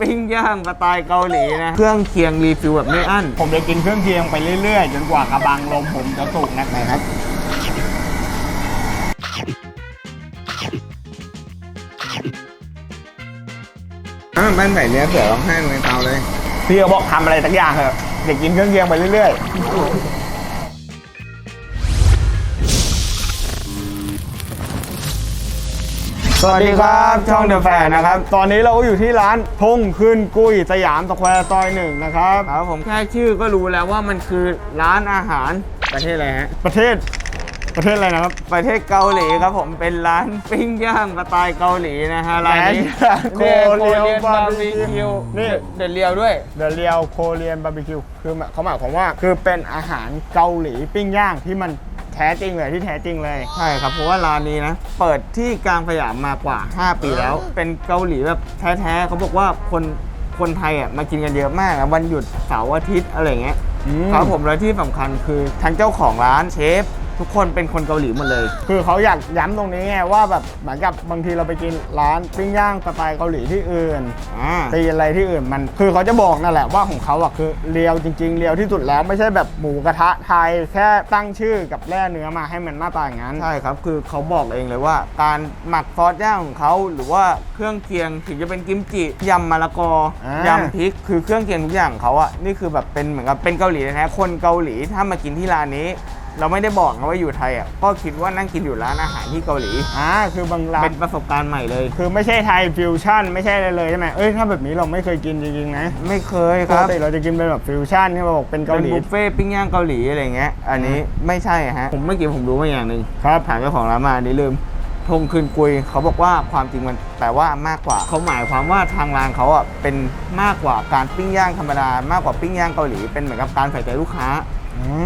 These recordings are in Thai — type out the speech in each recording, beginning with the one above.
ปิ้งย่างสไตล์เกาหลีนะ เครื่องเคียงรีฟิลแบบไม่อั้น ผมจะกินเครื่องเคียงไปเรื่อยๆ จนกว่ากระบังลมผมจะสุกนะครับอ่าบ้านไหนเนี้ยเสือร้องไห้ในเตาเลย พี่ก็บอกทำอะไรสักอย่างเถอะเด็กกินเครื่องเคียงไปเรื่อยๆ วัสดีครับช่องเดอะแฟนนะครับ ตอนนี้เราก็อยู่ที่ร้านทุ่งขึ้นกุ้ยสยามสแควร์ซอยหนึ่งนะครับครับผมแค่ชื่อก็รู้แล้วว่ามันคือร้านอาหารประเทศอะไรฮะประเทศประเทศอะไรนะครับ ประเทศเกาหลีครับผมเป็นร้านปิ้งย่างสไตล์เกาหลีนะฮะร้านนี้โคเรียนบาบาร์ร์บีบีคิคิววนี่เด็ดเรียวด้วยเดอะเรียวโคเรียนบาร์บีคิวคือเขาหมายความว่าคือเป็นอาหารเกาหลีปิ้งย่างที่มัน แท้จริงเลยที่แท้จริงเลยใช่ครับเพราะว่าร้านนี้นะ เปิดที่กลางสยามมากว่า 5 ปีแล้ว เป็นเกาหลีแบบแท้ๆเขาบอกว่าคนคนไทยอะมากินกันเยอะมากนะวันหยุดเสาร์อาทิตย์อะไรอย่างเงี้ยอืมครับผมแล้วที่สำคัญคือทั้งเจ้าของร้านเชฟ ทุกคนเป็นคนเกาหลีหมดเลย คือเขาอยากย้ำตรงนี้ไงว่าแบบเหมือนกับบางทีเราไปกินร้านปิ้งย่างสไตล์เกาหลีที่อื่นอ่า ตีอะไรที่อื่นมันคือเขาจะบอกนั่นแหละว่าของเขาอะคือเรียวจริง ๆ เรียวที่สุดแล้วไม่ใช่แบบหมูกระทะไทยแค่ตั้งชื่อกับแร่เนื้อมาให้มันหน้าตาอย่างนั้น ใช่ครับ คือเขาบอกเองเลยว่า การหมักซอสย่างของเขาหรือว่าเครื่องเคียงถึงจะเป็นกิมจิยำมะละกออ่าย ยำพริกคือเครื่องเคียงทุกอย่างของเขาอะนี่คือแบบเป็นเหมือนกับเป็นเกาหลีแท้ๆคนเกาหลีถ้ามากินที่ร้านนี้ เราไม่ได้บอกนะว่าอยู่ไทยอะก็คิดว่านั่งกินอยู่ร้านอาหารที่เกาหลีอ่าคือบางร้าเป็นนประสบการณ์ใหม่เลย คือไม่ใช่ไทยฟิวชั่นไม่ใช่อะไรเลยใช่ไหมเอ้ยถ้าแบบนี้เราไม่เคยกินจริงๆนะไม่เคยปคกรับติเราจะกินเป็นแบบฟิวชั่นที่เราบอกเป็นเกาเป็นหลีบุฟเฟ่ต์ปิ้งย่างเกาหลีอะไรเงี้ยอันนี้ไม่ใช่ฮะผมเมื่อกี้ผมรู้มาอย่างหนึ่งครับถามเจ้าของร้านมาอันนี้ลืมทงคืนกุยเขาบอกว่าความจริงมันแปลว่ามากกว่าเขาหมายความว่าทางร้านเขาอะเป็นมากกว่าการปิ้งย่างธรรมดามากกว่าปิ้งย่างเกาหลีเป็นเหมือนกับการใส่ใจลูกค้า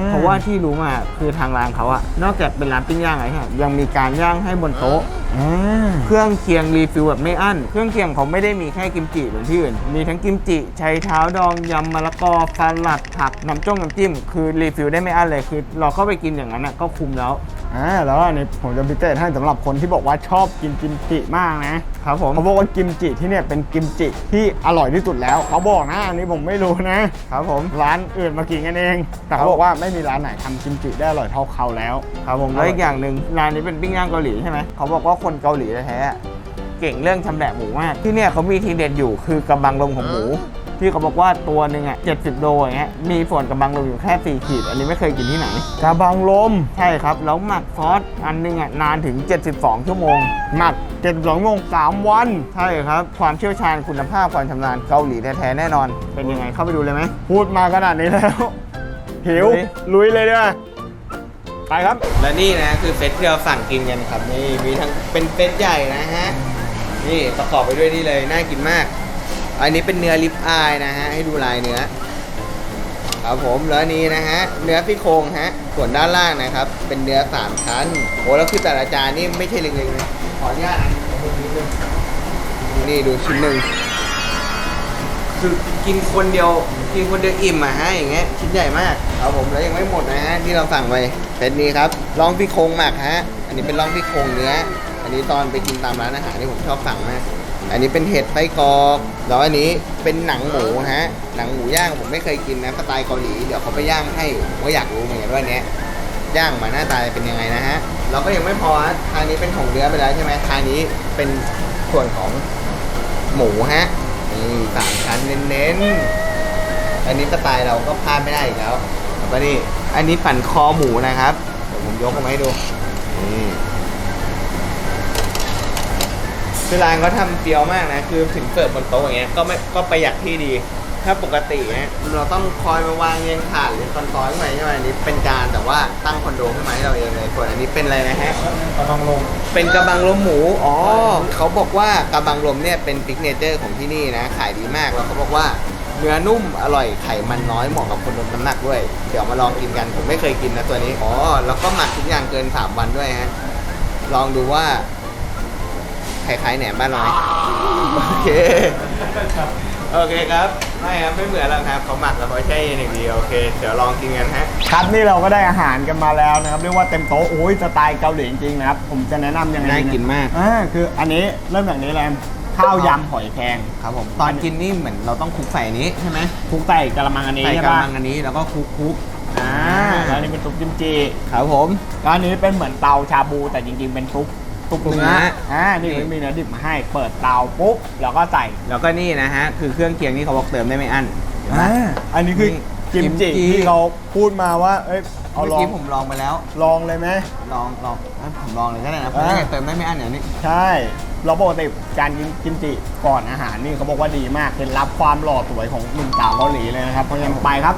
เพราะว่าที่รู้มาคือทางร้านเขาอะนอกจากเป็นร้านปิ้งย่างอะไรฮะยังมีการย่างให้บนโต๊ะอ่าเครื่องเคียงรีฟิลแบบไม่อั้น เครื่องเคียงเขาไม่ได้มีแค่กิมจิเหมือนที่อื่น มีทั้งกิมจิไชเท้าดองยำมะละกอสลัดผักน้ำจ้มน้ำจิ้ม คือรีฟิลได้ไม่อั้นเลยคือ เราเข้าไปกินอย่างนั้นอะก็คุ้มแล้วอ่าแล้วอันนี้ผมจะพิเศษให้สำหรับคนที่บอกว่าชอบกินกิมจิมากนะครับผมเขาบอกว่ากิมจิที่เนี่ยเป็นกิมจิที่อร่อยที่สุดแล้ว เขาบอกนะอันนี้ผมไม่รู้นะครับผมร้านอื่นมากินกันเอง แต่เขาบอกว่าไม่มีร้านไหนทำกิมจิได้อร่อยเท่าเขาแล้ว ครับผมแล้วอีกอย่างหนึ่งร้านนี้เป็นปิ้งย่างเกาหลีใช่ไหมเขาบอกว่าคนเกาหลีแท้ๆอะเก่งเรื่องชำแหละหมูมากที่เนี่ยเขามีทีเด็ดอยู่คือกำบังลมของหมู ที่เขาบอกว่าตัวหนึ่งอะ70 โลอย่างเงี้ยมีส่วนกำบังลมอยู่แค่ 4 ขีด อันนี้ไม่เคยกินที่ไหน กระบังลม ใช่ครับ แล้วหมักซอสอันหนึงอะนานถึง 72 ชั่วโมง หมัก 72ชั่วโมง 3 วัน ใช่ครับ ความเชี่ยวชาญคุณภาพความชำนาญเกาหลีแท้ๆแน่นอน เป็นยังไงเข้าไปดูเลยไหม พูดมาขนาดนี้แล้ว หิว ลุยลุยเลยดีกว่าไปครับ และนี่นะคือเซตที่เราสั่งกินกันครับนี่มีทั้งเป็นเซตใหญ่นะฮะนี่ประกอบไปด้วยนี่เลยน่ากินมาก อันนี้เป็นเนื้อลิปอายนะฮะ ให้ดูลายเนื้อ ครับผมแล้วนี้นะฮะ เนื้อซี่โครงฮะ ส่วนด้านล่างนะครับ เป็นเนื้อสามชั้น โอ้แล้วคือแต่ละจานนี่ไม่ใช่เล็กๆนะขออนุญาตอันนึงนี่ดูชิ้นหนึ่งคือกินคนเดียวกินคนเดียวอิ่มอะฮะอย่างเงี้ยชิ้นใหญ่มากครับผมแล้วยังไม่หมดนะฮะที่เราสั่งไปเป็นนี้ครับลองพี่โครงหมักฮะ อันนี้เป็นลองพี่โครงเนื้ออันนี้ตอนไปกินตามร้านอาหารที่ผมชอบสั่งมาก อันนี้เป็นเห็ดไส้กรอกแล้วอันนี้เป็นหนังหมูฮะ หนังหมูย่างผมไม่เคยกินนะสไตล์เกาหลี เดี๋ยวเขาไปย่างให้ผมก็อยากรู้เหมือนกันว่าเนี้ยย่างมาหน้าตาเป็นยังไงนะฮะ เราก็ยังไม่พอทางนี้เป็นของเนื้อไปแล้วใช่ไหมทางนี้เป็นส่วนของหมูฮะนี่สามชั้นเน้นๆ อันนี้สไตล์เราก็พลาดไม่ได้อีกแล้วแล้วก็นี่ อันนี้ฝันคอหมูนะครับ เดี๋ยวผมยกออกมาให้ดูนี่ คือร้านเขาทำเฟี้ยวมากนะ คือถึงเสิร์ฟบนโต๊ะอย่างเงี้ยก็ไม่ก็ประหยัดที่ดี ถ้าปกติเนี่ยเราต้องคอยมาวางเรียงถาดหรือตอนซ้อนขึ้นมาใช่ไหมอันนี้เป็นจานแต่ว่าตั้งคอนโดขึ้นมาให้เราเองเลยส่วนอันนี้เป็นอะไรนะฮะ กระบังลมเป็นกระบังลมหมู อ๋อ เขาบอกว่ากระบังลมเนี่ยเป็นฟิกเนเจอร์ของที่นี่นะ ขายดีมาก แล้วเขาบอกว่าเนื้อนุ่มอร่อยไขมันน้อยเหมาะกับคนลดน้ำหนักด้วย เดี๋ยวมาลองกินกัน ผมไม่เคยกินนะตัวนี้ อ๋อ แล้วก็หมักทุกอย่างเกิน 3 วันด้วยฮะ ลองดูว่า คล้ายๆแหนมบ้านเราไหมโอเค โอเคครับ ไม่ครับไม่เหมือนหรอกครับเขาหมักแล้วเขาแช่เย็นอย่างเดียวโอเค เดี๋ยวลองกินกันฮะ ครับนี่เราก็ได้อาหารกันมาแล้วนะครับเรียกว่าเต็มโต๊ะโอ้ยสไตล์เกาหลีจริงๆนะครับ ผมจะแนะนำยังไงน่ากินมาก อ่าคืออันนี้เริ่มจากนี้เลยทข้าวยำหอยแครงครับผมตอนกินนี่เหมือนเราต้องคลุกใส่อันนี้ใช่ไหมคลุกใส่กระมังอันนี้ใส่ใช่กระปะมังอันนี้แล้วก็คลุกคลุกอ่าแล้วอันนี้เป็นซุปกิมจิครับผมแล้วอันนี้เป็นเหมือนเตาชาบูแต่จริงๆเป็นซุป ซุปเนื้เนื้อออ่านี่มันมีเนื้อดิบมาให้ เปิดเตาปุ๊บแล้วก็ใส่ แล้วก็นี่นะฮะ คือเครื่องเคียงที่เขาบอกเติมได้ไม่อั้นเห็นไหม อ่าอันนี้คือนี่กิมกิมจิจิ ที่เขาพูดมาว่า เอ้ยเอาเมื่อลองกี้ผมลองไปแล้ว ลองเลยไหม ลองลองเอ้ยผมลองเลยก็ได้นะเพราะอ่าถ้าเกิดเติมได้ไม่อั้นเดี๋ยวนี้ ใช่ เราปกติการกินกิมจิก่อนอาหารนี่เขาบอกว่าดีมากเป็นรับความหล่อสวยของหนุ่มสาวเกาหลีเลยนะครับเพราะฉะนั้นไปครับ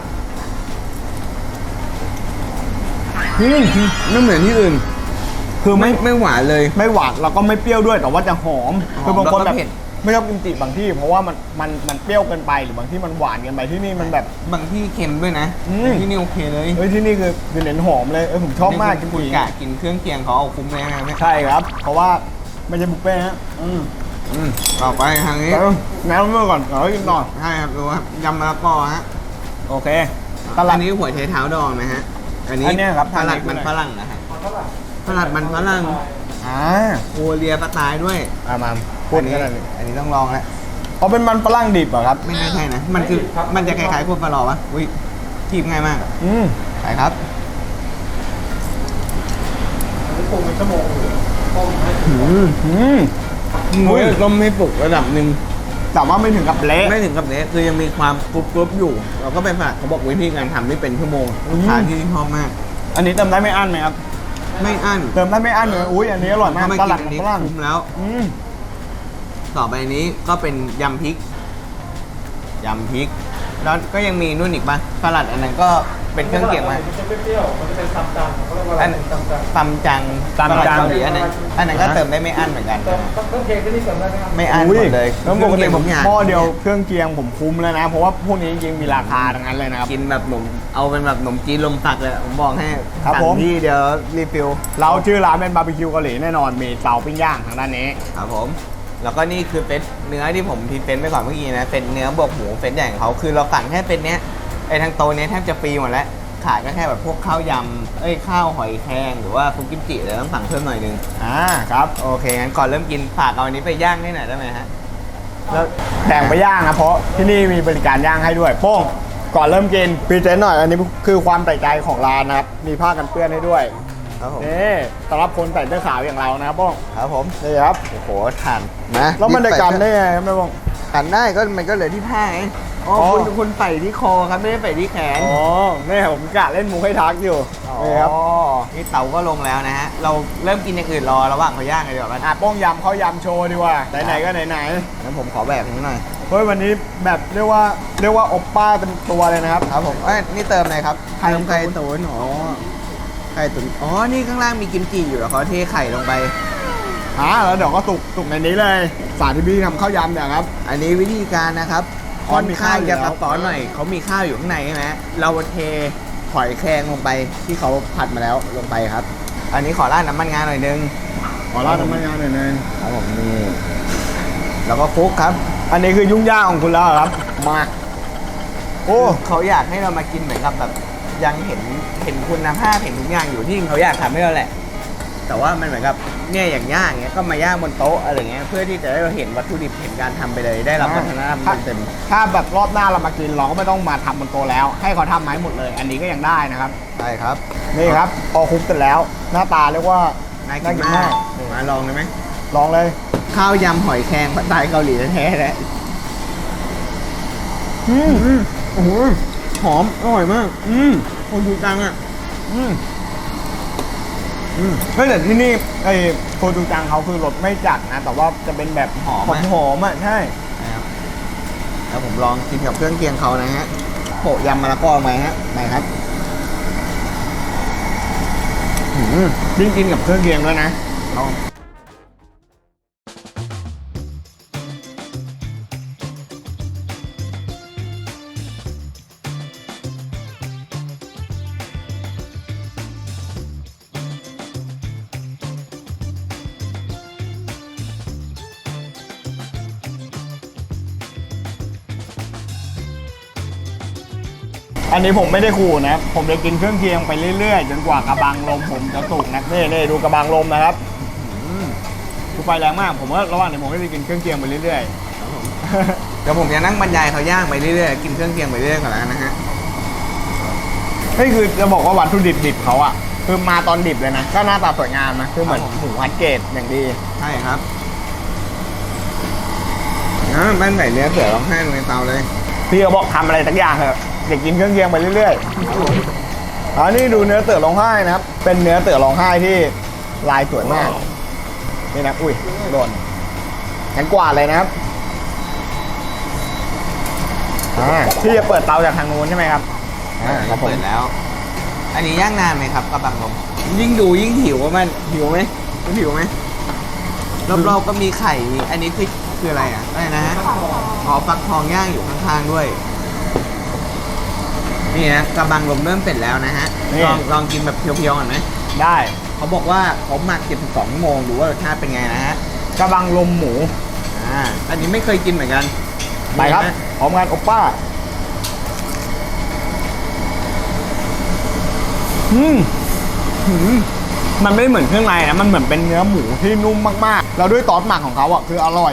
อืมไม่เหมือนที่อื่น คือไม่ไม่หวานเลย ไม่หวานแล้วก็ไม่เปรี้ยวด้วยแต่ว่าจะหอมหอมคือบางคนแล้วก็แบบเผ็ด ไม่ชอบกิมจิบางที่ เพราะว่ามันมันมันเปรี้ยวเกินไปหรือบางที่มันหวานเกินไปที่นี่มันแบบ บางที่เค็มด้วยนะอืมที่นี่โอเคเลยเฮ้ยที่นี่คือคือเน้นหอมเลยเออผมชอบมากกิมคุณจิกะกินเครื่องเคียงเขาเอาคุ้มเลยนะเนี่ยใช่ครับ เพราะว่าไม่ใช่บุฟเฟ่ต์ฮะอืมอืมต่อไปทางนี้เออแนะนำเมื่อก่อนเออกินต่อใช่ครับดูครับยำมะละกอฮะโอเคตลาอัด นนี้หัวไชเท้าดองนะฮะอันนี้อันเนี้ยครับสลัดทานมันนี้ฝรั่งนะฮะ สลัดมันฝรั่งอ่าโอเลียปลาตายด้วยอ่ามาพูดอันนี้กันหน่อยอันนี้ต้องลองแล้วเพราะเป็นมันฝรั่งดิบเหรอครับ ไม่น่าใช่นะ มันคือมันจะคล้ายๆพวกปลาหลอวะอุ้ยคีบง่ายมากอืมไปครับอืมอืมหมูต้มให้ปลุกระดับหนึ่งแต่ว่าไม่ถึงกับเละ ไม่ถึงกับเนี้คือยังมีความกรุบกรุบอยู่ เราก็ไปฝากเขาบอกวิธีการทำนี่เป็นชั่วโมงอืมลูกค้าที่ชอบมาก อันนี้เติมได้ไม่อั้นไหมครับ ไม่อั้นเติมได้ไม่อั้นเลยอุ้ยอันนี้อร่อยมากถ้ามาตกิลาดนอันมันนี้ฝรั่งคุ้มแล้ว อืมต่อไปนี้ก็เป็นยำพริก ยำพริก แล้วก็ยังมีนู่นอีกปะสลัดอันนั้นก็ เป็นเครื่องเคียงมามันจะไม่เปรี้ยว มันจะเป็นซัมจังเขาเรียกว่าอะไรอันซัมจังตำจังตำจังสลัดเกาหลีอันนั้นอันนั้นก็เติมได้ไม่อั้นเหมือนกันเติมเครื่องเคียงที่นี่เติมได้ไหมครับไม่อั้นหอุ้มดเลยแล้วปกติผมครื่องคียงทุอย่างหม้อเดียวเครื่องเคียงผมคุ้มแล้วนะ เพราะว่าพวกนี้จริงๆมีราคาทั้งนั้นเลยนะครับ กินแบบหนมเอาเป็นแบบหนมจีนลมตักเลยผมบอกให้ครับสั่งผมที่เดียวรีฟิลเราชื่อร้านเป็นบาร์บีคิวเกาหลีแน่นอน มีเตาปิ้งย่างทางด้านนี้ ครับผมแล้วก็นี่คือเป็นเนื้อที่ผมพรีเซนต์ไปก่อนเมื่อกี้นะเป็นเนื้อบวกหมูเป็นใหญ่ของเขาคือเราสั่งแค่เป็นเนี้ยไอ้ทางโตเนี้ยแทบจะฟรีหมดแล้ว ขายก็แค่แบบพวกข้าวยำเอ้ยข้าวหอยแครงหรือว่าซุปกิมจิเดี๋ยวต้องสั่งเพิ่มหน่อยนึงอ่าครับโอเคงั้นก่อนเริ่มกินฝากเอาอันนี้ไปย่างให้หน่อยได้ไหมฮะแล้วแบ่งไปย่างนะเพราะที่นี่มีบริการย่างให้ด้วยโป้งก่อนเริ่มกินพรีเซนต์หน่อยอันนี้คือความใส่ใจของร้านนะครับมีผ้ากันเปื้อนให้ด้วยครับผมนี่สำหรับคนใส่เสื้อขาวอย่างเรานะครับโป้งครับผมนี่ครับโอ้โหทานนะแล้วมันจะกันได้ไงครับแม่โป้ง กันได้ก็มันก็เหลือที่ผ้าไงอ๋ออ๋อ คุณคุณใส่ที่คอครับไม่ได้ใส่ที่แขนอ๋อนี่ผมกะเล่นมุกให้ทักอยู่นี่ครับอ๋อนี่เตาก็ลงแล้วนะฮะ เราเริ่มกินอย่างอื่นรอระหว่างเขาย่างกันดีกว่าไหมอะโป้งยำเขายำโชว์ดีกว่าไหนๆก็ไหนงั้นผมขอแบบนี้หน่อยๆเฮ้ยวันนี้แบบเรียกว่าเรียกว่าอบป้าเต็มตัวเลยนะครับ ครับผมเอ้ยนี่เติมอะไรครับไข่ เติมไข่ตุ๋นตุ๋นอ๋อไข่ตุ๋นอ๋อนี่ข้างล่างมีกิมจิอยู่เหรอเขาเทไข่ลงไป อ่าแล้วเดี๋ยวก็สุกสุกในนี้เลย สาธิตพี่ทำข้าวยำเนี่ยครับ อันนี้วิธีการนะครับอ๋อค่อนมีข้างข้าวอยู่จะแล้วซับซ้อนหน่อยเขามีข้าวอยู่ข้างในใช่ไหมเราเทหอยแครงลงไปที่เขาผัดมาแล้วลงไปครับ อันนี้ขอราดน้ำมันงาหน่อยนึงขอเล่าทำไมงานหน่อยนึงครับผมนี่แล้วก็คลุกครับ อันนี้คือยุ่งยากของคุณแล้วเหรอครับ มาโอ้เขาอยากให้เรามากินเหมือนกับแบบยังเห็นเห็นคุณภาพเห็นทุกอย่างอยู่ที่จริงเขาอยากทำให้เราแหละ แต่ว่ามันเหมือนกับเนี่ยอย่างย่างเงี้ยก็มาย่างบนโต๊ะอะไรเงี้ยเพื่อที่จะได้เราเห็นวัตถุดิบเห็นการทำไปเลยได้รับวัฒนธรรมเต็มถ้าแบบรอบหน้าเรามากินเราก็ไม่ต้องมาทำบนโต๊ะแล้ว ให้เขาทำมาให้หมดเลย อันนี้ก็ยังได้นะครับๆใช่ครับ นี่ครับพอคลุกเสร็จแล้ว หน้าตาเรียกว่าน่ากินมากมาลองเลยไหมลองเลยข้าวยำหอยแครงผัดไทยเกาหลีแท้ๆแหละอืมโอ้โหหอมอร่อยมาก อืมโอ้ดูจังอะอืม อืมเฮ้ยแต่ที่นี่ไอ้โคจูจังเขาคือรสไม่จัดนะ แต่ว่าจะเป็นแบบหอมหอไหมมหอมๆอะใช่ นะครับแล้วผมลองกินกับเครื่องเคียงเขานะฮะโปะยำมะละกอไหมฮะไหนครับอืมยิ่งกินกับเครื่องเคียงด้วยนะ ลอง อันนี้ผมไม่ได้ขู่นะ ผมจะกินเครื่องเคียงไปเรื่อยๆจนกว่ากระบังลมผมจะสุกนะนี่นี่ดูกระบังลมนะครับอืมดูคือไฟแรงมาก ผมว่าระหว่างนี้ผมก็จะกินเครื่องเคียงไปเรื่อยเดี๋ยวผมจะนั่งบรรยายเขาย่างไปเรื่อยๆกินเครื่องเคียงไปเรื่อยๆก่อนแล้วกันนะฮะๆนี่คือจะบอกว่าวัตถุดิบดิบเขาอะคือมาตอนดิบเลยนะก็หน้าตาสวยงามนะคือเหมือนครับผมหมูฮัดเกรดอย่างดีใช่ครับนะบ้านไก่เนื้อเสือร้องไห้ลงในเตาเลย พี่ก็บอกทำอะไรสักอย่างเถอะ เด็กกินเครื่องเคียงไปเรื่อยๆอันนี้ดูเนื้อเต๋อร้องไห้นะครับ เป็นเนื้อเต๋อร้องไห้ที่ลายสวยมาก นี่นะอุ้ยโดนงั้นกว่าดเลยนะครับอ่าพี่จะเปิดเตาจากทางนู้นใช่ไหมครับอ่าครับผมเปิดแล้ว อันนี้ย่างนานไหมครับกระบังลมยิ่งดูยิ่งหิวว่ามันหิวไหมมันหิวไหมรอบๆก็มีไข่มีอันนี้คือคืออะไรอะอะไรนะฮะอ๋อฟักทองย่างอยู่ข้างๆด้วย นี่นะกระบังลมเริ่มเสร็จแล้วนะฮะ นี่ ลองลองกินแบบเพียวๆก่อนไหมได้ เขาบอกว่าเขาหมัก72ชั่วโมงดูว่ารสชาติเป็นไงนะฮะ กระบังลมหมู อ่า อันนี้ไม่เคยกินเหมือนกันไปครับนี่นะพร้อมกันโอป้า อืมหืม มันไม่ได้เหมือนเครื่องในนะ มันเหมือนเป็นเนื้อหมูที่นุ่มมากๆ แล้วด้วยซอสหมักของเขาอะคืออร่อย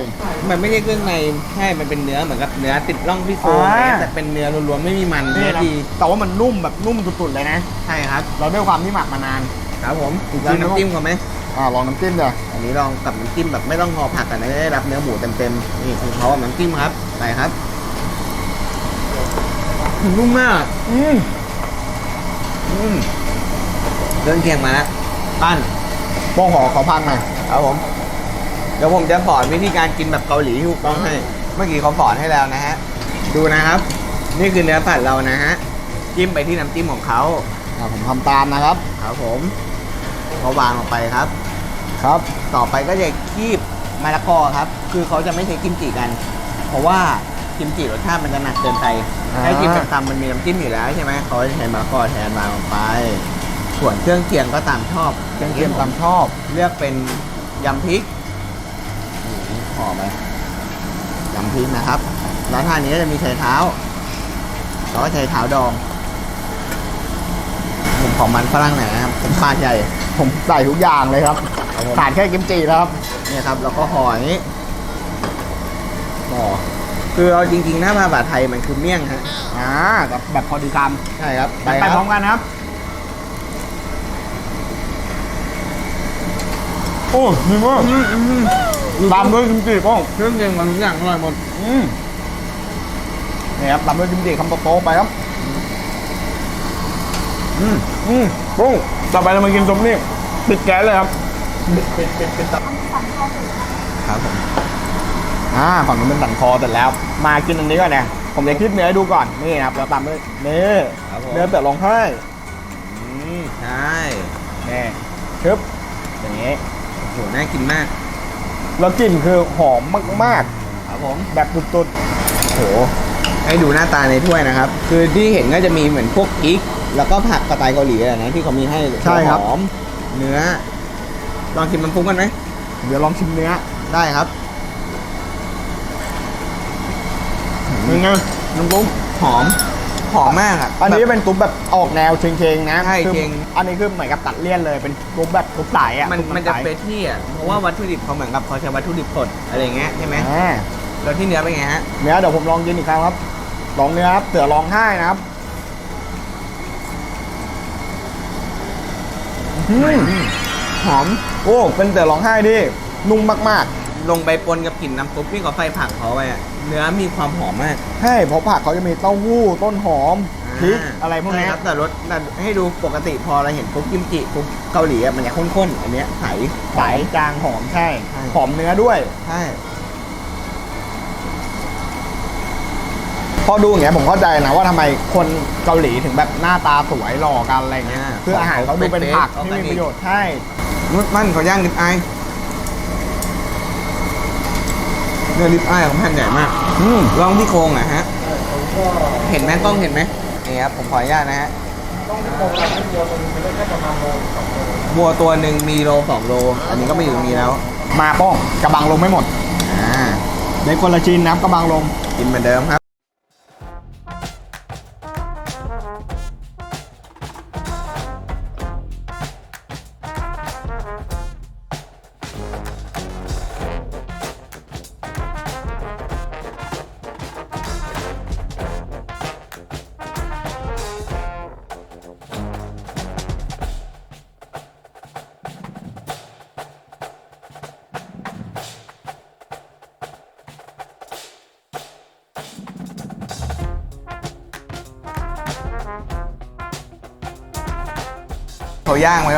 มันไม่ใช่เครื่องในใช่ มันเป็นเนื้อเหมือนกับเนื้อติดร่องที่โฟมอ่า แต่เป็นเนื้อล้วนๆไม่มีมันนี่เนื้อนะดี แต่ว่ามันนุ่มแบบนุ่มสุดๆเลยนะ ใช่ครับเราด้วยความที่หมักมานาน ครับผมจริงๆแล้วน้ำจิ้มเขาไหม อ่าลองน้ำจิ้มเลยอันนี้ลองกับน้ำจิ้มแบบไม่ต้องห่อผักกันนะได้รับเนื้อหมูเต็มๆ นี่คือเขากับน้ำจิ้มครับ ไปครับนุ่มมากอืมอืมเดินเคียงมาแล้ว ปั้นโป้งขอขอพังหน่อยครับผมเดี๋ยวผมจะสอนวิธีการกินแบบเกาหลีที่ถูกต้องให้เมื่อกี้เขาสอนให้แล้วนะฮะดูนะครับ นี่คือเนื้อผัดเรานะฮะจิ้มไปที่น้ำจิ้มของเขาอ่าผมทำตามนะครับครับผมเขาวางลงไปครับ ครับ ต่อไปก็จะคีบมะละกอครับ คือเขาจะไม่ใช้กิมจิกัน เพราะว่ากิมจิรสชาติมันจะหนักเกินไปอ่า ให้กินเป็นคำมันมีน้ำจิ้มอยู่แล้วใช่ไหมเขาจะใช้มะละกอแทนวางลงไป ส่วนเครื่องเคียงก็ตามชอบเครื่องเตเคีรียยงมตามชอบ เลือกเป็นยำพริกหอมไหมยำพริกนะครับแล้วท่านี้ก็จะมีไชเท้าแล้วก็ไชเท้าดองผมขอมันฝรั่งหน่อยนะครับผมปาดใหญ่ผมใส่ทุกอย่างเลยครับครับผมขาดแค่กิมจิแล้วครับเนี่ยครับ แล้วก็ห่ออย่างนี้ห่อคือเอาจริงๆหน้ามาบาทไทยมันคือเมี่ยงฮะอ่าแบบแบบพอดีคใช่ครับำไปพร้อมกันนะครับ โอ้ดีมากตามด้วยกิมจิป้องเครื่องเคียงมันทุกอย่างอร่อยหมดอืมนี่ครับตามด้วยกิมจิคำโตๆไปครับ อืมอืมปุ้งต่อไปเรามากินซุปนี่ปิดแก๊สเลยครับครับผมอ่าฝั่งนู้นเป็นสันคอเสร็จแล้ว มากินอันนี้ก่อนเนี่ยผมจะคิดเนื้อให้ดูก่อนนี่ครับแล้วตามด้วยนี่ครับผมเนื้อเต๋อลงให้อืมใช่นี่ชึบอย่างนี้โอ้โหน่ากินมาก แล้วกลิ่นคือหอมมากครับผมๆ แบบสุดโอ้โห ให้ดูหน้าตาในถ้วยนะครับ คือที่เห็นก็จะมีเหมือนพวกพริก แล้วก็ผักสไตล์เกาหลีอะนะที่เขามีให้ใช่ครับ หอมเนื้อ ลองชิมน้ำซุปกันไหมๆเดี๋ยวลองชิมเนื้อได้ครับเป็นไงน้ำซุปหอม หอมมากอะอันนี้แบบเป็นซุปแบบออกแนวเชงๆนะใช่คือเชงอันนี้คือเหมือนกับตัดเลี่ยนเลยเป็นซุปแบบซุปใสอะมันซุปมันจะใสเฟรชที่อะเพราะว่าวัตถุดิบเขาเหมือนกับเขาใช้วัตถุดิบสดอะไรอย่างเงี้ยใช่ไหมอ่าแล้วที่เนื้อเป็นไงฮะเนื้อเดี๋ยวผมลองกินอีกครั้งครับ ลองเนื้อครับเสือร้องไห้นะครับอืมหอมโอ้เป็นเสือร้องไห้ที่นุ่มมาก ลงไปปนกับกลิ่นน้ำซุปที่เขาใส่ผักเขาไปอะเนื้อมีความหอมมากๆใช่เพราะผักเขาจะมีเต้าหู้ต้นหอมพริกอะไรพวกเนี้ย ใช่ครับแต่รสแต่ให้ดูปกติพอเราเห็นปุ๊บกิมจิปุ๊บเกาหลีอะมันจะข้นๆ อันเนี้ยใส ใสจางหอมใช่ ใช่ หอมเนื้อด้วย ใช่ พอดูอย่างเงี้ยผมเข้าใจนะว่าทำไมคนเกาหลีถึงแบบหน้าตาสวยหล่อกันอะไรเงี้ยคืออาหารเขาดูเป็นผักที่มีประโยชน์ใช่นุชมั่นเขาย่างลิปอาย เนื้อลิปอายของแผ่นใหญ่มากอืมลองที่โครงอะฮะผมก็เห็นไหมกล้องเห็นไหมนี่ครับผมขออนุญาตนะฮะต้องที่โครงการที่วัวตัวนึงมันได้แค่ประมาณโลสองโลวัวตัวหนึ่งมีโลสองโล อันนี้ก็ไม่อยู่ตรงนี้แล้ว มาป้องกระบังลงไม่หมด อ่า ในคนละชิ้นนะกระบังลงกินเหมือนเดิมครับ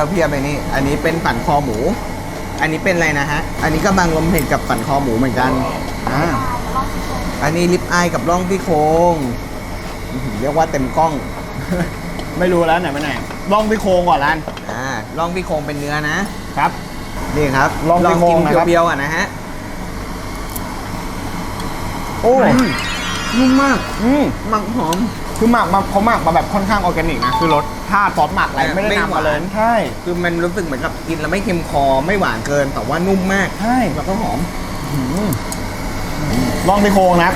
เขาย่างไว้เราเพียบเลยนี่ อันนี้เป็นฝันคอหมู อันนี้เป็นอะไรนะฮะ อันนี้ก็บางลมเผ็ดกับฝันคอหมูเหมือนกันอ่าอันนี้ลิปอายกับร่องที่โครงอื้อหือเรียกว่าเต็มกล้อง ไม่รู้แล้วไหนไปไหนลองที่โครงก่อนร้านอ่าร่องที่โครงเป็นเนื้อนะครับ นี่ครับลองที่โครงกินนะครับเปรี้ยวๆอะนะฮะโอ้อืม นุ่มมากอืมหมักหอม คือหมักมาเขาหมักมาแบบค่อนข้างออร์แกนิกนะคือรสชาติซอสหมักอะไรไม่ไม่ได้ไม่นำมาเลยหวานใช่ คือมันรู้สึกเหมือนกับกินแล้วไม่เค็มคอไม่หวานเกิน แต่ว่านุ่มมากใช่แล้วก็หอมลองที่โครงนะ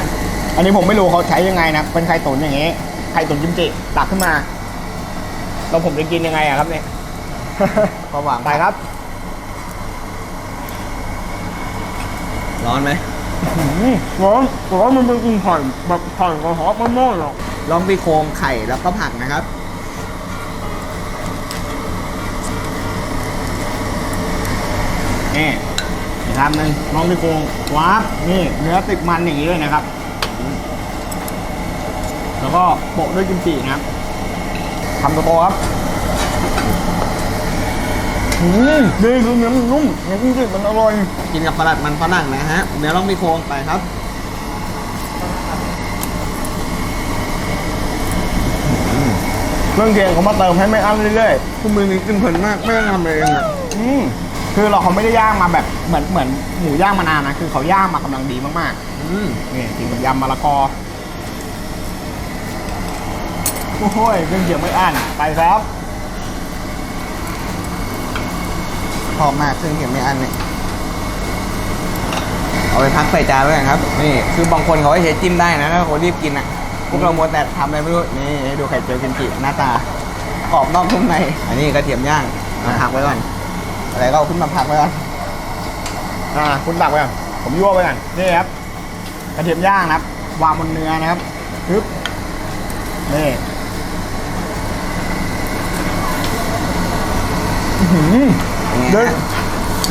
อันนี้ผมไม่รู้เขาใช้ยังไงนะ เป็นไข่ตุ๋นอย่างงี้ ไข่ตุ๋นกิมจิตักขึ้นมาแล้วผมจะกินยังไงอะครับเนี่ยก็หวานไปครับ ร้อนไหม ร้อนร้อนมันเป็นกลิ่นไข่แบบไข่กระหอบมากๆหรอกลองที่โครงไข่แล้วก็ผักนะครับ นี่อีกคำหนึ่งลองที่โครงว้าบนี่ เนื้อติดมันอย่างนี้เลยนะครับ แล้วก็โปะด้วยกิมจินะครับคำโตๆครับ อืมดีคือเนื้อมันนุ่มเนื้อกิมจิมันอร่อยกินกับปลาดัดมันฝรั่งนะฮะเนื้อลองที่โครงไปครับ เครื่องเคียงเขามาเติมให้ไม่อั้นเรื่อยคุณมือนี้กินเพลินมากไม่ต้องทำอะไรเองอะๆอืมคือเราเขาไม่ได้ย่างมาแบบเหมือนเหมือนหมูย่างมานานนะคือเขาย่างมากำลังดีมากอืมๆนี่กินกับยำมะละกอโอ้โหยเครื่องเคียงไม่อั้นไปครับ ชอบมากเครื่องเคียงไม่อันเนี่ยเอาไปพักใส่จานไว้ก่อนครับ นี่คือบางคนเขาให้ใช้จิ้มได้นะถ้าคนรีบกินอะ พวกเรามัวแต่ทำอะไรไม่รู้ นี่ให้ดูไข่เจียวกิมจิหน้าตากรอบนอกนุ่มใน อันนี้กระเทียมย่างเอาพักไว้ก่อน อะไรก็เอาขึ้นมาพักไว้ก่อน อ่า คุณตักไปก่อน ผมยั่วไปก่อน นี่ครับ กระเทียมย่างนะครับ วางบนเนื้อนะครับปึ๊บนี่อื้อหือ เป็นไงเด็ดฮะ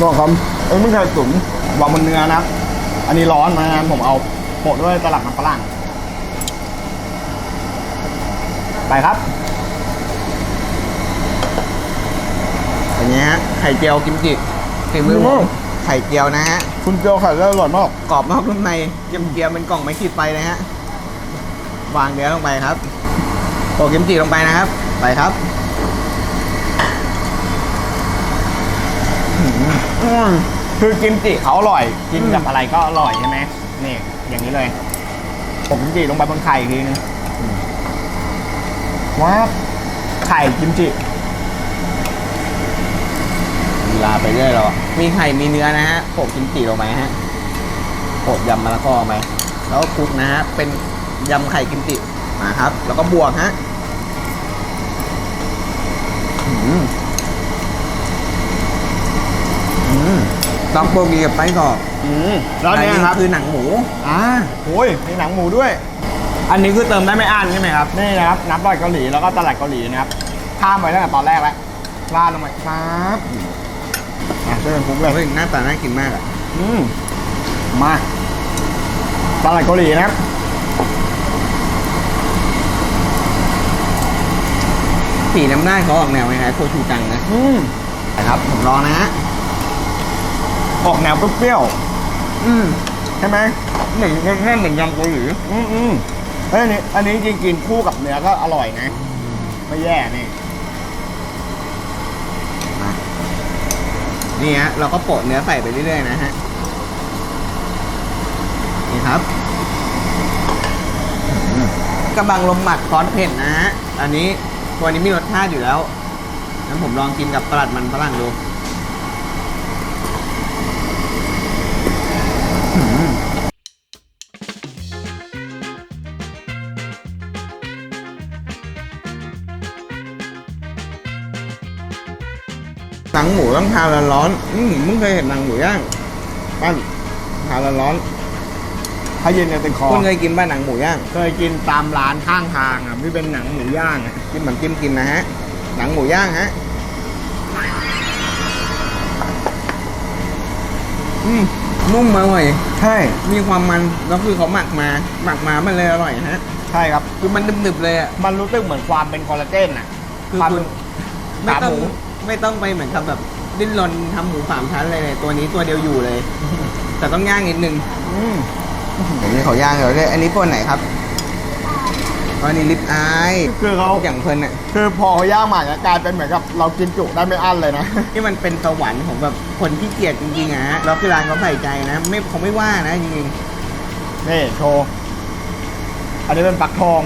บอกคำเอ้ยไม่ใช่ตุ๋นวางบนเนื้อนะครับอันนี้ร้อนมางั้นผมเอาโปะด้วยตลับมันฝรั่งไปครับอย่างเงี้ยฮะไข่เจียวกิมจิฝีมือผมไข่เจียวนะฮะ คุณเจียวไข่ได้อร่อยมากกรอบนอกนุ่มในเจียมเจียมเป็นกล่องไม้ขีดไฟเลยฮะ วางเนื้อลงไปครับโปะกิมจิลงไปนะครับ ไปครับ อืมคือกิมจิเขาอร่อย กินกับอะไรก็อร่อยใช่ไหมนี่อย่างนี้เลยผมกิมจิลงไปบนไข่อีกทีนึงว้าวไข่กิมจิลีลาไปเรื่อยเราอะมีไข่มีเนื้อนะฮะโปะกิมจิลงไปฮะโปะยำมะละกอไปแล้วก็คลุกนะฮะเป็นยำไข่กิมจิมาครับ แล้วก็บวกฮะอืมอืม ต๊อกโบกีกับไส้กรอบอืมแล้วอันเนี่ยนี้ครับคือหนังหมู อ่าโอ้ยมีหนังหมูด้วย อันนี้คือเติมได้ไม่อั้นใช่ไหมครับนี่นะครับน้ำตลาดเกาหลีแล้วก็ตลาดเกาหลีนะครับข้ามไปตั้งแต่ตอนแรกแล้วราดลงไปครับอะช่วยกันคลุกเลยเฮ้ยหน้าตาน่ากินมากอะอืมมาตลาดเกาหลีนะครับสีน้ำหน้าเขาออกแนวคล้ายๆโคชูจังนะอืมนะครับผมลองนะฮะ ออกแนวเปรี้ยวอืมๆใช่ไหมเหมือนแค่เหมือนยำเกาหลีอืมอืมเอ้ยอันนี้อันนี้จริงๆกินคู่กับเนื้อก็อร่อยนะไม่แย่นี่นี่ฮะเราก็โปะเนื้อใส่ไปเรื่อยๆนะฮะนี่ครับกระบังลมหมักซอสเผ็ดนะฮะอันนี้ตัวนี้มีรสชาติอยู่แล้วงั้นผมลองกินกับปลัดมันฝรั่งดู หนังหมูต้องทานร้อนๆอืมมึงเคยเห็นหนังหมูย่างปั้นทานร้อนถ้าเย็นจะติดคอๆคุณเคยกินบ้านหนังหมูย่างเคยกินตามร้านข้างทางอะที่เป็นหนังหมูย่างอะกินเหมือนจิ้มกินนะฮะ หนังหมูย่างฮะอืมนุ่มมาหน่อยใช่ มีความมันแล้วคือเขาหมักมาหมักมามันเลยอร่อยฮะ ใช่ครับ คือมันหนึบๆเลยอะมันรู้สึกเหมือนความเป็นคอลลาเจนอะคือความคุณไม่ขาต้หองมู ไไม่ต้องไปเหมือนกับแบบดิ้นรนทำหมูสามชั้นเลยเลยตัวนี้ตัวเดียวอยู่เลย แต่ต้องย่างนิดนึงอืมผมนี่เขาย่างเดี๋ยวด้วยอันนี้ตัวไหนครับอันนี้ลิปอายคือเขาอย่างเพลินอะ คือพอเขาย่างมาเนี่ยกลายเป็นเหมือนกับเรากินจุได้ไม่อั้นเลยนะ ที่มันเป็นสวรรค์ของแบบคนที่เกียจจริงๆอะฮะแล้วคือร้านเขาใส่ใจนะ ไม่เขาไม่ว่านะจริงนี่โชว์ อันนี้เป็นปักทอง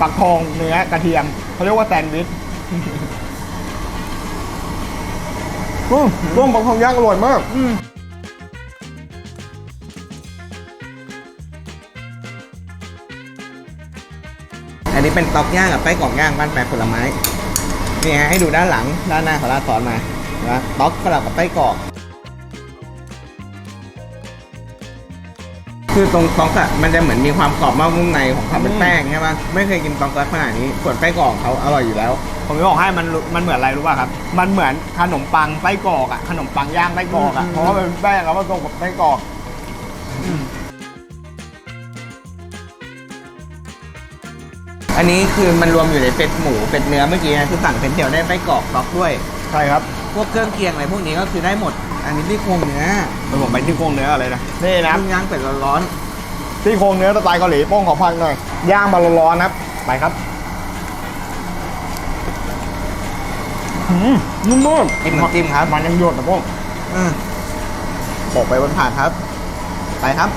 ปักทองเนื้อกระเทียมเขาเรียกว่าแซนด์วิช อืมร่วมปักทองย่างอร่อยมาก อืมๆอันนี้เป็นตอกย่างกับไส้กรอกย่างบ้านแปลผลไม้ นี่ฮะให้ดูด้านหลังด้านหน้าเขาราดซอสมานะต๊อกสลับกับไส้กรอก คือตรงต๊อกอะมันจะเหมือนมีความกรอบมากนุ่มในของความเป็นแป้งใช่ปะไม่เคยกินต๊อกลักษณะนี้ส่วนไส้กรอกเขาอร่อยอยู่แล้ว ผมจะบอกให้มันรู้มันเหมือนอะไรรู้ป่ะครับ มันเหมือนขนมปังไส้กรอกอะขนมปังย่างไส้กรอกอะอืมเพราะว่ามันเป็นแป้งแล้วมันตรงกับไส้กรอกอันนี้คือมันรวมอยู่ในเป็ดหมูเป็ดเนื้อเมื่อกี้นะคือสั่งเป็นเดี่ยวได้ไส้กรอกต๊อกด้วย ใช่ครับ พวกเครื่องเคียงอะไรพวกนี้ก็คือได้หมด อันนี้ที่โครงเนื้อเดี๋ยวผมไปที่โครงเนื้ออะไรนะนี่นะย่างเป็ดร้อนที่โครงเนื้อสไตล์เกาหลีโป้งขอพังหน่อยย่างมาร้อนๆนะครับ ไปครับหืม นุ่มมากๆจิ้มน้ำจิ้มครับ มันยังหยดนะโป้งอืมโปะไปบนถาดครับ ไปครับ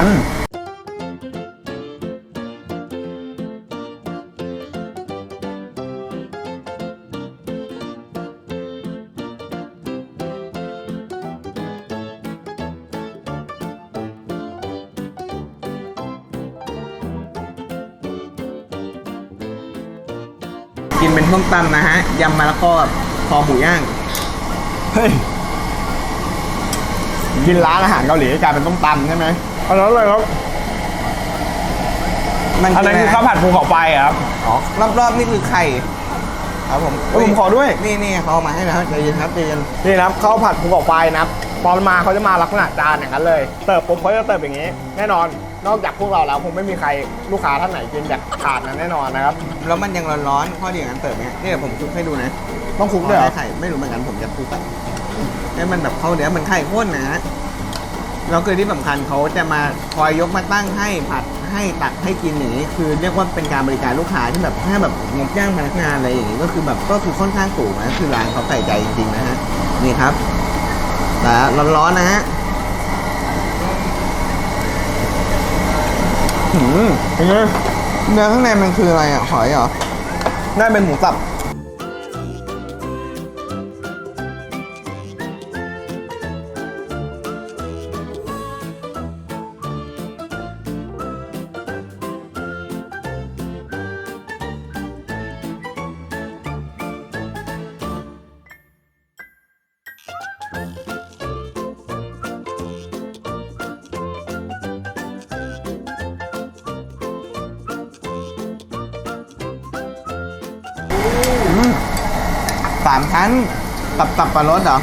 อืม ส้มตำนะฮะยำมะละกอกับคอหมูย่างเฮ้ยกินร้านอาหารเกาหลีกลายเป็นต้มตำใช่ไหมอันนั้นเลยครับมันอันนั้นคือข้าวผัดภูเขาไฟอะครับอ๋อรอบๆนี่คือไข่ครับผมเอ้ยผมขอด้วยนี่นี่เขาเอามาให้แล้วใจเย็นครับใจเย็นนี่นะครับข้าวผัดภูเขาไฟนะครับตอนมาเขาจะมาลักษณะจานอย่างนั้นเลย เติบปุ๊บเขาจะเติบอย่างนี้ แน่นอน นอกจากพวกเราแล้วคงไม่มีใครลูกค้าท่านไหนกินแบบขาดนั้นแน่นอนนะครับ แล้วมันยังร้อนๆข้อดีของการเติบเนี่ยนี่เดี๋ยวผมคลุกให้ดูนะต้องคลุกด้วยเหรอไข่ไม่รู้เหมือนกันผมจะคลุกอะให้มันแบบเข้าเดี๋ยวมันไข่ข้นนะฮะแล้วคือที่สำคัญเขาจะมาคอยยกมาตั้งให้ผัดให้ตักให้กินอย่างนี้คือเรียกว่าเป็นการบริการลูกค้าที่แบบถ้าแบบงบจ้างพนักงานอะไรอย่างนี้ก็คือแบบก็คือค่อนข้างสูงนะคือร้านเขาใส่ใจจริงๆนะฮะนี่ครับแล้วร้อนๆนะฮะ หืมเป็นไงเนื้อข้างในมันคืออะไรอะหอยเหรอน่าเป็นหมูสับ ปลารสเหรอ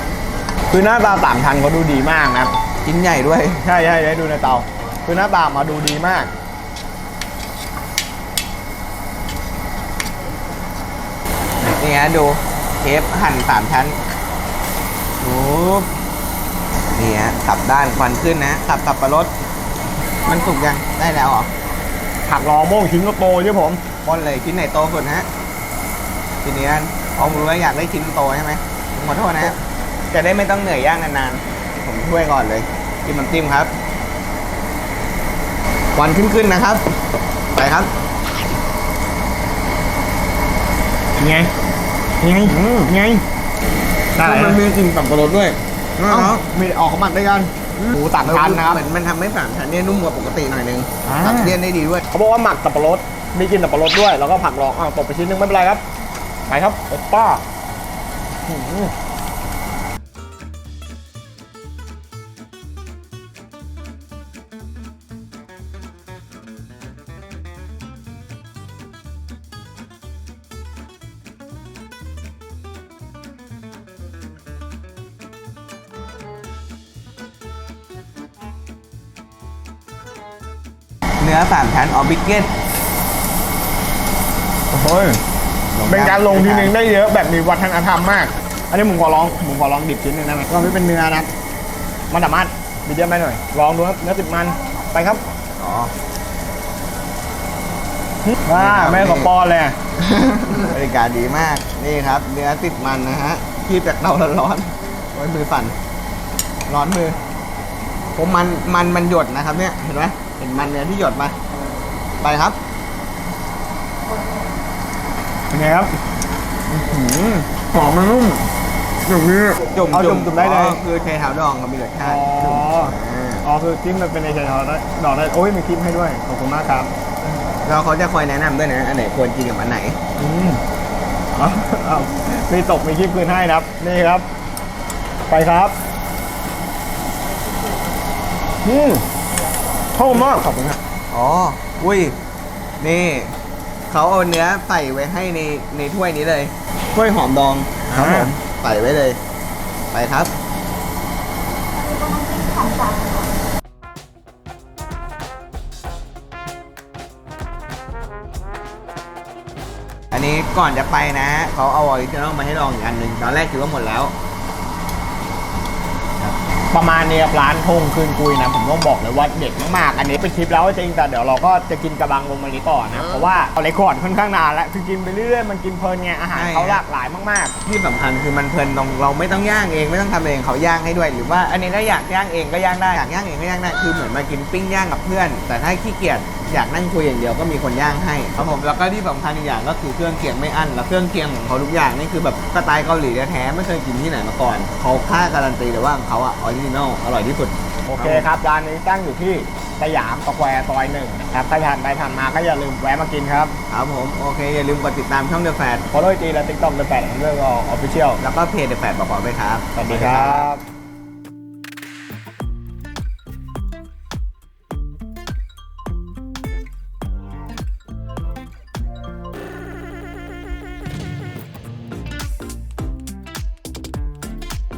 คือหน้าตาต่างทันเขาดูดีมากนะครับชิ้นใหญ่ด้วย ใช่ใช่ได้ดูในเตา คือหน้าตามาดูดีมาก นี่ฮะดูเทปหั่นสามชั้นโอ้นี่ฮะขับด้านควันขึ้นนะขับสับปะรดมันสุกยัง ได้แล้วเหรอผักรอโม่งชิ้นโตๆใช่ผม ป้อนเลยชิ้นไหนโตสุดฮะทีนี้อันเอารู้ว่าอยากได้ชิ้นโตใช่ไหมผม ขอโทษนะฮะจะได้ไม่ต้องเหนื่อยย่างนานๆ ผมช่วยก่อนเลยจิ้มน้ำจิ้มครับควันขึ้นๆนะครับ ไปครับไงไงไงได้มันมีกลิ่นสับปะรดด้วยเอ้ามีออกเขาหมักด้วยกันหมูต่างชั้นนะครับเหมือนมันทำให้สามชั้นเนี่ยนุ่มกว่าปกติหน่อยนึงอ่าตัดเลี่ยนได้ดีด้วยเขาบอกว่าหมักสับปะรดมีกลินสับปะรดด้วย แล้วก็ผักรองอ้าวตกไปชิ้นหนึงไม่เป็นไรครับ ไปครับโอปป้าหืม เนื้อสามชั้นออบิเกตโอ้ยเป็นการลงทีนึงได้เยอะแบบมีวัฒนธรรมมาก อันนี้ผมขอลองผมขอลองดิบชิ้นหนึ่งได้ไหมก็ไม่เป็นเนื้อนะครับมันสามารถมีเดียมได้หน่อย ลองดูครับเนื้อติดมันไปครับอ๋อว้าแม่ขอป้อนเลยบริการดีมากนี่ครับ เนื้อติดมันนะฮะคีบจากเตาร้อนๆโอ้ยมือสั่นร้อนมือ ผมมันมันมันหยดนะครับ เนี่ยเห็นไหมเห็นมันเนื้อที่หยดมา ไปครับเป็นไงครับอื้อหือหอมมันนุ่ม อย่างนี้จุ่มเอาจุ่มจุ่มได้เลย อ๋อคือเทเท้าดองครับมีรสชาอ๋ติอจุ่มอ่าอ๋อคือจิ้มมันเป็นในใจเขาได้ดอกได้ โอ้ยมีคลิปให้ด้วย ขอบคุณมากครับ แล้วเขาจะคอยแนะนำด้วยนะ อันไหนควรกินกับอันไหน อืมเอาเอามีตกมีคลิปคืนให้นะครับ นี่ครับ ไปครับ อืมเข้ามากขอบคุณครับ อ๋อ อุ้ย นี่ เขาเอาเนื้อใส่ไว้ให้ในในถ้วยนี้เลย ถ้วยหอมดองครับผอ่าม ใส่ไว้เลย ไปครับ อันนี้ก่อนจะไปนะ เขาเอาออริจินอลมาให้ลองอีกอันหนึ่งตอนแรกคิดว่าหมดแล้ว ประมาณนี้ครับร้านทงคืนกุยนะผมต้องบอกเลยว่าเด็ดมากๆอันนี้เป็นคลิปแล้วจริงแต่เดี๋ยวเราก็จะกินกระบังลงมานี้ต่อนะเพราะว่าเอาเลคคอร์ดค่อนข้างนานแล้วคือกินไปเรื่อยๆมันกินเพลินไงอาหารใช่เขาหลากหลายมากที่สำคัญคือมันเพลินตรงเราไม่ต้องย่างเองไม่ต้องทำเองเขาย่างให้ด้วย หรือว่าอันนี้ถ้าอยากย่างเองก็ย่างได้อยากย่างเองก็ย่างได้คือเหมือนมากินปิ้งย่างกับเพื่อน แต่ถ้าขี้เกียจ อยากนั่งคุยอย่างเดียวก็มีคนย่างให้ครับผมแล้วก็ที่สำคัญอีกอย่างก็คือเครื่องเคียงไม่อั้นแล้วเครื่องเคียงของเขาทุกอย่างนี่คือแบบสไตล์เกาหลีแท้ๆไม่เคยกินที่ไหนมาก่อนเขาค่าการันตีเลยว่าของเขาอะออริจินอลอร่อยที่สุดๆโอเคครับร้านนี้ตั้งอยู่ที่สยามสแควร์ซอยหนึ่งนะครับถ้าผ่านไปผ่านมาก็อย่าลืมแวะมากินครับครับผมโอเคอย่าลืมกดติดตามช่องเดอะแฟดฟอลโล่จีและติ๊กต็อกเดอะแปดเรื่องออฟฟิเชียลแล้วก็เพจเดอะแฟดบอกๆไปครับ สวัสดีครับ